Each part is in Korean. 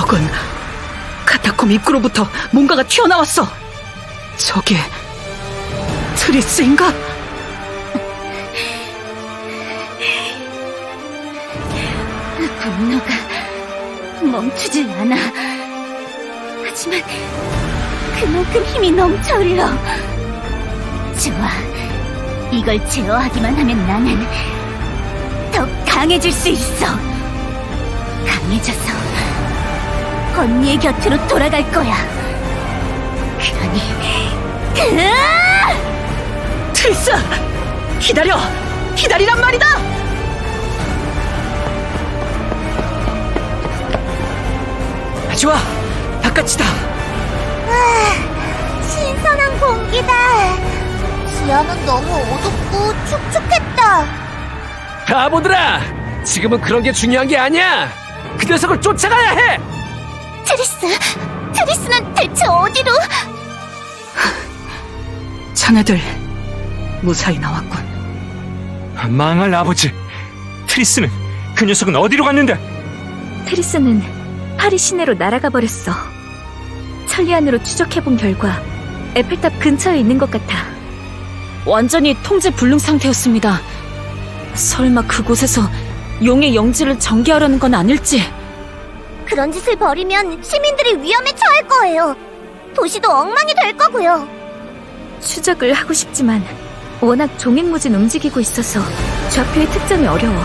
적은 카타콤 입구로부터 뭔가가 튀어나왔어. 저게 트리스인가? 분노가 멈추질 않아. 하지만 그만큼 힘이 넘쳐 흘러. 좋아. 이걸 제어하기만 하면 나는 더 강해질 수 있어. 강해져서 언니의 곁으로 돌아갈 거야. 그러니, 으아! 트리스! 기다려! 기다리란 말이다! 좋아! 바깥이다! 신선한 공기다. 지하는 너무 어둡고 축축했다. 바보들아! 지금은 그런 게 중요한 게 아니야! 그 녀석을 쫓아가야 해! 트리스, 트리스는 대체 어디로? 자네들 무사히 나왔군. 망할 아버지. 트리스는 그 녀석은 어디로 갔는데? 트리스는 파리 시내로 날아가 버렸어. 천리안으로 추적해본 결과 에펠탑 근처에 있는 것 같아. 완전히 통제 불능 상태였습니다. 설마 그곳에서 용의 영지를 전개하려는 건 아닐지. 그런 짓을 벌이면 시민들이 위험에 처할 거예요. 도시도 엉망이 될 거고요. 추적을 하고 싶지만 워낙 종횡무진 움직이고 있어서 좌표의 특정이 어려워.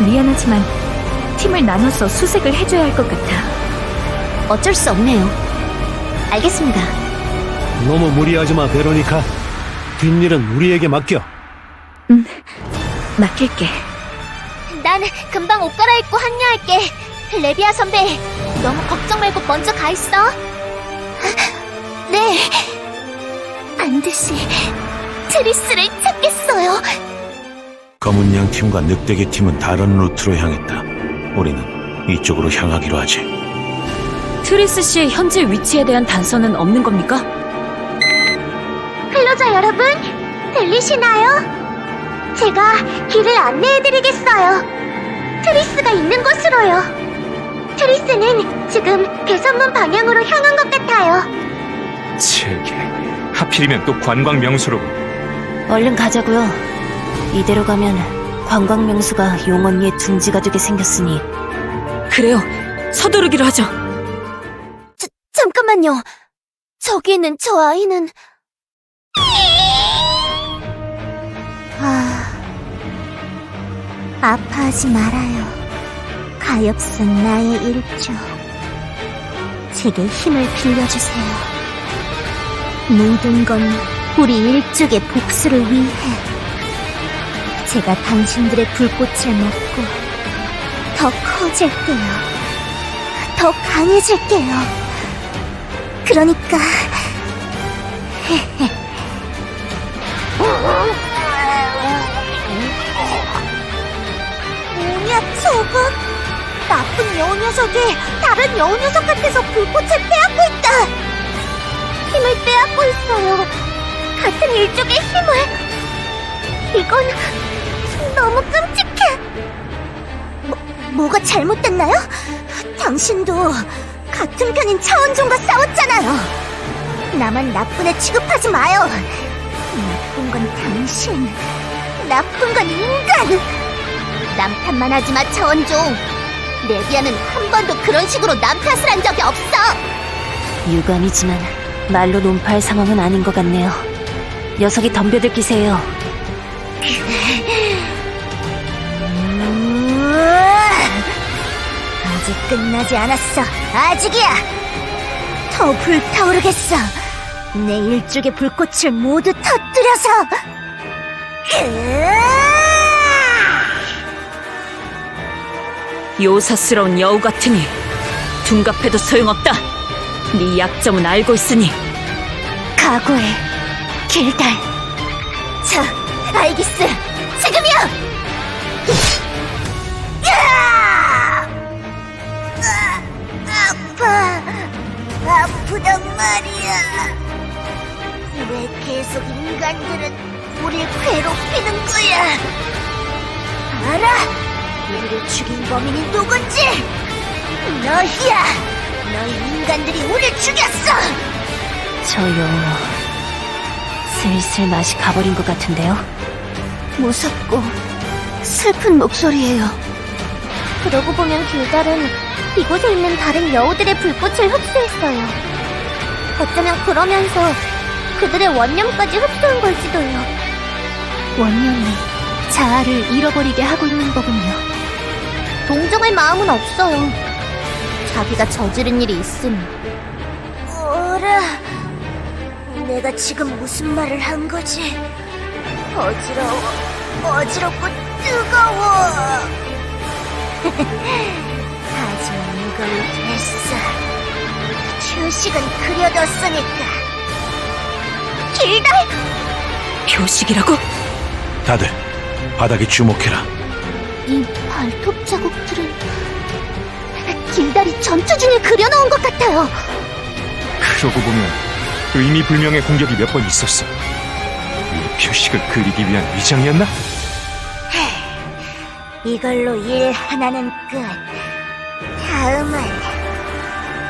미안하지만 팀을 나눠서 수색을 해줘야 할 것 같아. 어쩔 수 없네요. 알겠습니다. 너무 무리하지 마, 베로니카. 뒷일은 우리에게 맡겨. 맡길게. 난 금방 옷 갈아입고 합류할게. 레비아 선배, 너무 걱정 말고 먼저 가 있어. 네. 반드시 트리스를 찾겠어요. 검은 양 팀과 늑대기 팀은 다른 루트로 향했다. 우리는 이쪽으로 향하기로 하지. 트리스 씨의 현재 위치에 대한 단서는 없는 겁니까? 클로저 여러분, 들리시나요? 제가 길을 안내해드리겠어요. 트리스가 있는 곳으로요. 트리스는 지금 개선문 방향으로 향한 것 같아요. 제게 하필이면 또 관광 명소로 얼른 가자고요. 이대로 가면 관광 명소가 용 언니의 둥지가 되게 생겼으니 그래요. 서두르기로 하죠. 자, 잠깐만요. 저기 있는 저 아이는 아 아파하지 말아요. 가엾은 나의 일족. 제게 힘을 빌려주세요. 모든 건 우리 일족의 복수를 위해. 제가 당신들의 불꽃을 먹고 더 커질게요. 더 강해질게요. 그러니까 뭐냐 저거 나쁜 여우 녀석이 다른 여우 녀석한테서 불꽃을 빼앗고 있다 힘을 빼앗고 있어요 같은 일족의 힘을 이건 너무 끔찍해 뭐, 뭐가 잘못됐나요? 당신도 같은 편인 차원종과 싸웠잖아요. 나만 나쁜 애 취급하지 마요. 나쁜 건 당신, 나쁜 건 인간. 남 탓만 하지 마, 차원종. 레비아는 한 번도 그런 식으로 남 탓을 한 적이 없어. 유감이지만 말로 논파할 상황은 아닌 것 같네요. 녀석이 덤벼들 기세요. 아직 끝나지 않았어. 아직이야. 더 불타오르겠어. 내 일족의 불꽃을 모두 터뜨려서. 요사스러운 여우 같으니 둔갑해도 소용없다. 네 약점은 알고 있으니 각오해, 길달. 자, 알기스, 지금이야! 야! 아, 아파, 아프단 말이야. 왜 계속 인간들은 우릴 괴롭히는 거야? 알아! 우리를 죽인 범인이 누군지! 너희야! 너희 인간들이 우릴 죽였어! 저 용어 슬슬 맛이 가버린 것 같은데요? 무섭고 슬픈 목소리예요. 그러고 보면 길달은 이곳에 있는 다른 여우들의 불꽃을 흡수했어요. 어쩌면 그러면서 그들의 원념까지 흡수한 걸지도요. 원념이 자아를 잃어버리게 하고 있는 거군요. 동정할 마음은 없어요. 자기가 저지른 일이 있으니. 어라, 내가 지금 무슨 말을 한 거지? 어지러워, 어지럽고 뜨거워. 하지만 이걸로 됐어. 휴식은 그려뒀으니까. 길달! 표식이라고? 다들 바닥에 주목해라. 이 발톱 자국들은 길달이 전투 중에 그려놓은 것 같아요. 그러고 보면 의미 불명의 공격이 몇 번 있었어. 이 표식을 그리기 위한 위장이었나? 이걸로 일 하나는 끝. 다음은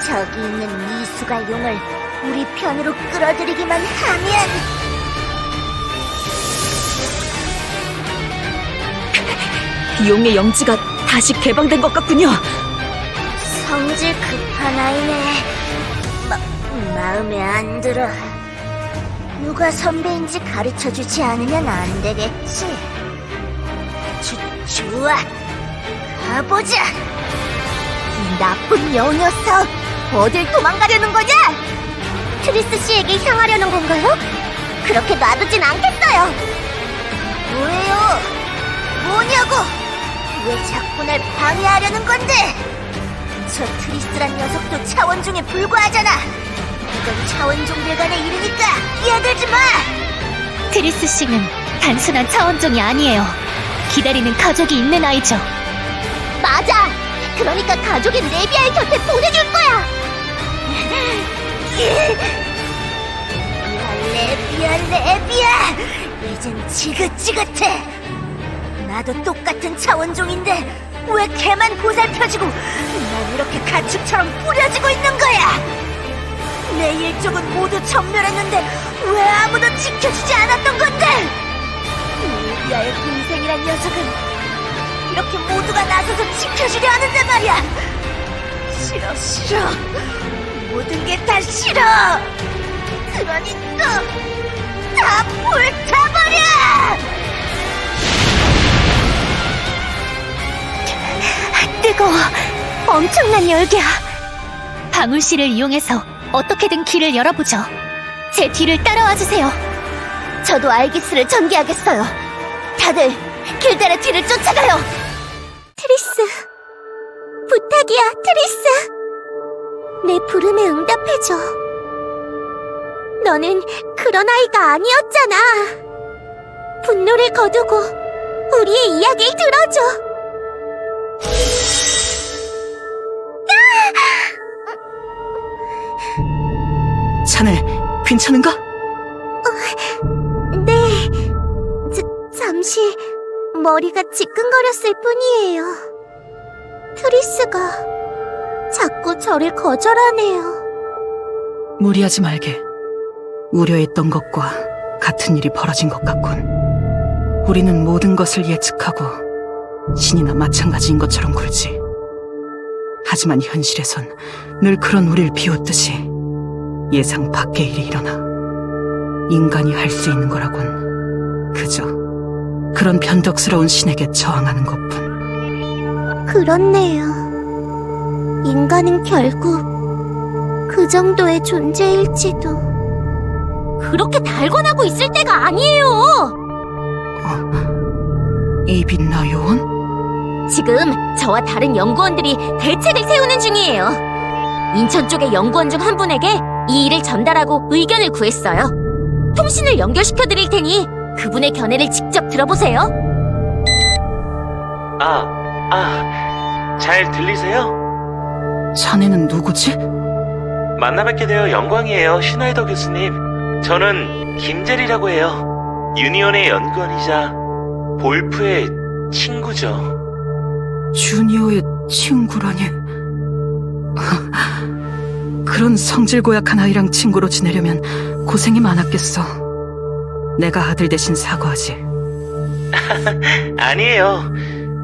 저기 있는 미수가 용을 우리 편으로 끌어들이기만 하면 용의 영지가 다시 개방된 것 같군요. 성질 급한 아이네. 마, 마음에 안 들어. 누가 선배인지 가르쳐 주지 않으면 안 되겠지. 주, 좋아. 가보자. 이 나쁜 여우 녀석. 어딜 도망가려는 거냐? 트리스 씨에게 향하려는 건가요? 그렇게 놔두진 않겠어요. 뭐예요? 뭐냐고? 왜 자꾸 날 방해하려는 건데? 저 트리스란 녀석도 차원종에 불과하잖아. 이건 차원 종들 간의 일이니까 끼어들지 마. 트리스 씨는 단순한 차원종이 아니에요. 기다리는 가족이 있는 아이죠. 맞아. 그러니까 가족인 레비아의 곁에 보내줄 거야. 레비아, 레비아, 레비아. 이젠 지긋지긋해. 나도 똑같은 차원종인데 왜 걔만 보살펴지고 난 이렇게 가축처럼 뿌려지고 있는 거야? 내 일족은 모두 전멸했는데 왜 아무도 지켜주지 않았던 건데? 레비아의 동생이란 녀석은 이렇게 모두가 나서서 지켜주려 하는데 말이야. 싫어, 싫어. 모든 게 다 싫어. 그러니까 다 불타버려! 뜨거워. 엄청난 열기야. 방울씨를 이용해서 어떻게든 길을 열어보죠. 제 뒤를 따라와 주세요. 저도 알기스를 전개하겠어요. 다들 길달의 뒤를 쫓아가요. 트리스, 부탁이야, 트리스. 내 부름에 응답해줘. 너는 그런 아이가 아니었잖아. 분노를 거두고 우리의 이야기를 들어줘. 자네 괜찮은가? 네, 자, 잠시 머리가 지끈거렸을 뿐이에요. 트리스가 자꾸 저를 거절하네요. 무리하지 말게. 우려했던 것과 같은 일이 벌어진 것 같군. 우리는 모든 것을 예측하고 신이나 마찬가지인 것처럼 굴지. 하지만 현실에선 늘 그런 우릴 비웃듯이 예상 밖의 일이 일어나 인간이 할 수 있는 거라곤 그저 그런 변덕스러운 신에게 저항하는 것뿐. 그렇네요. 인간은 결국 그 정도의 존재일지도. 그렇게 달관하고 있을 때가 아니에요! 이빛나 요원? 지금 저와 다른 연구원들이 대책을 세우는 중이에요. 인천 쪽의 연구원 중 한 분에게 이 일을 전달하고 의견을 구했어요. 통신을 연결시켜 드릴 테니 그분의 견해를 직접 들어보세요. 아, 아, 잘 들리세요? 자네는 누구지? 만나 뵙게 되어 영광이에요, 슈나이더 교수님. 저는 김재리라고 해요. 유니온의 연구원이자 볼프의 친구죠. 주니어의 친구라니 그런 성질 고약한 아이랑 친구로 지내려면 고생이 많았겠어. 내가 아들 대신 사과하지. 아니에요.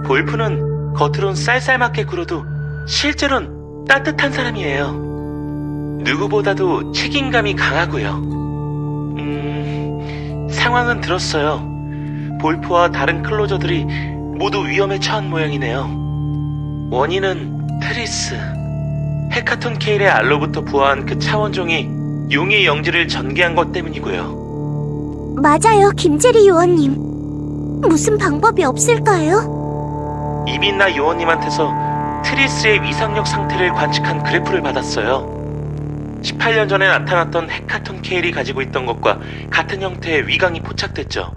볼프는 겉으론 쌀쌀맞게 굴어도 실제로는 따뜻한 사람이에요. 누구보다도 책임감이 강하고요. 음, 상황은 들었어요. 볼프와 다른 클로저들이 모두 위험에 처한 모양이네요. 원인은 트리스. 헤카톤 케일의 알로부터 부화한 그 차원종이 용의 영지를 전개한 것 때문이고요. 맞아요, 김재리 요원님. 무슨 방법이 없을까요? 이빈나 요원님한테서 트리스의 위상력 상태를 관측한 그래프를 받았어요. 18년 전에 나타났던 헤카톤 케일이 가지고 있던 것과 같은 형태의 위광이 포착됐죠.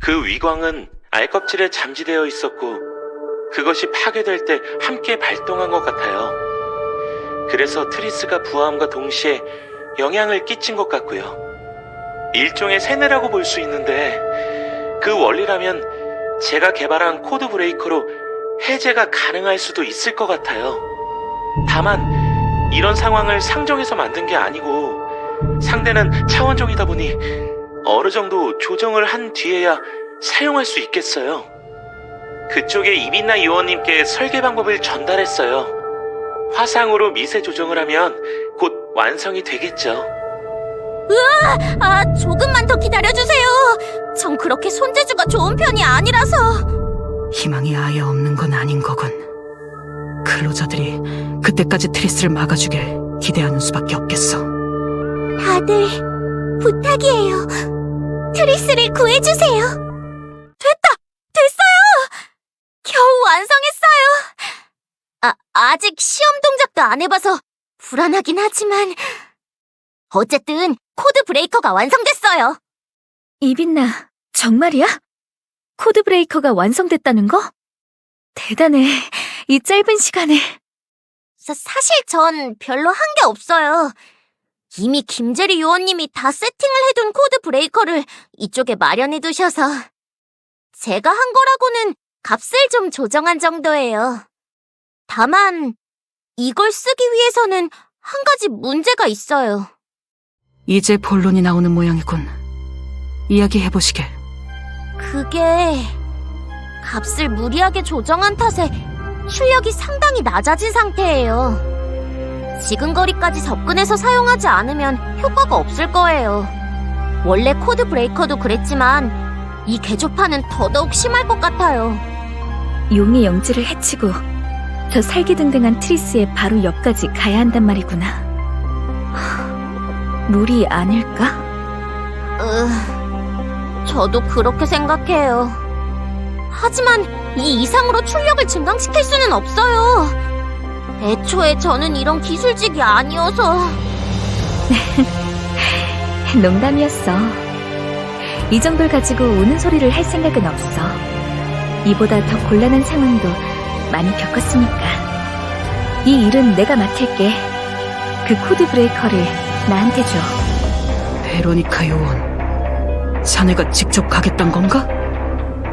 그 위광은 알껍질에 잠지되어 있었고 그것이 파괴될 때 함께 발동한 것 같아요. 그래서 트리스가 부화함과 동시에 영향을 끼친 것 같고요. 일종의 세뇌라고 볼 수 있는데 그 원리라면 제가 개발한 코드 브레이커로 해제가 가능할 수도 있을 것 같아요. 다만 이런 상황을 상정해서 만든 게 아니고 상대는 차원종이다 보니 어느 정도 조정을 한 뒤에야 사용할 수 있겠어요. 그쪽에 이빈나 요원님께 설계 방법을 전달했어요. 화상으로 미세 조정을 하면 곧 완성이 되겠죠. 아, 조금만 더 기다려주세요. 전 그렇게 손재주가 좋은 편이 아니라서. 희망이 아예 없는 건 아닌 거군. 클로저들이 그때까지 트리스를 막아주길 기대하는 수밖에 없겠어. 다들 부탁이에요. 트리스를 구해주세요. 됐다! 됐어요! 겨우 완성했어요! 아, 아직 시험 동작도 안 해봐서 불안하긴 하지만 어쨌든 코드 브레이커가 완성됐어요. 이빈나, 정말이야? 코드 브레이커가 완성됐다는 거? 대단해. 이 짧은 시간에. 사, 사실 전 별로 한 게 없어요. 이미 김재리 요원님이 다 세팅을 해둔 코드 브레이커를 이쪽에 마련해 두셔서 제가 한 거라고는 값을 좀 조정한 정도예요. 다만 이걸 쓰기 위해서는 한 가지 문제가 있어요. 이제 본론이 나오는 모양이군. 이야기해보시게. 그게 값을 무리하게 조정한 탓에 출력이 상당히 낮아진 상태예요. 지근거리까지 접근해서 사용하지 않으면 효과가 없을 거예요. 원래 코드 브레이커도 그랬지만 이 개조판은 더더욱 심할 것 같아요. 용의 영지를 해치고 저 살기등등한 트리스의 바로 옆까지 가야 한단 말이구나. 하, 무리 아닐까? 으, 저도 그렇게 생각해요. 하지만 이 이상으로 출력을 증강시킬 수는 없어요. 애초에 저는 이런 기술직이 아니어서. 농담이었어. 이 정도를 가지고 우는 소리를 할 생각은 없어. 이보다 더 곤란한 상황도 많이 겪었으니까. 이 일은 내가 맡을게. 그 코드 브레이커를 나한테 줘. 베로니카 요원. 자네가 직접 가겠단 건가?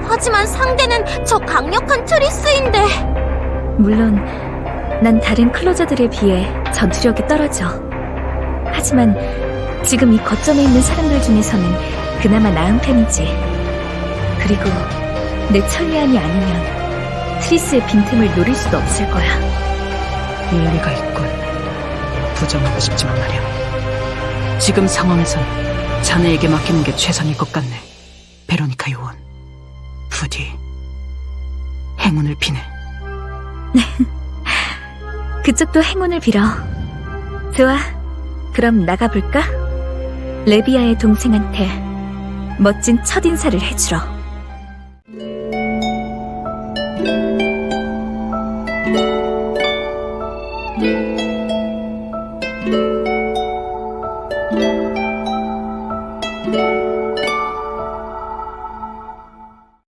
하지만 상대는 저 강력한 트리스인데. 물론 난 다른 클로저들에 비해 전투력이 떨어져. 하지만 지금 이 거점에 있는 사람들 중에서는 그나마 나은 편이지. 그리고 내 천리안이 아니면 트리스의 빈틈을 노릴 수도 없을 거야. 일리가 있군. 부정하고 싶지만 말이야. 지금 상황에선 자네에게 맡기는 게 최선일 것 같네. 베로니카 요원. 부디 행운을 비네. 그쪽도 행운을 빌어. 좋아. 그럼 나가볼까? 레비아의 동생한테 멋진 첫인사를 해주러.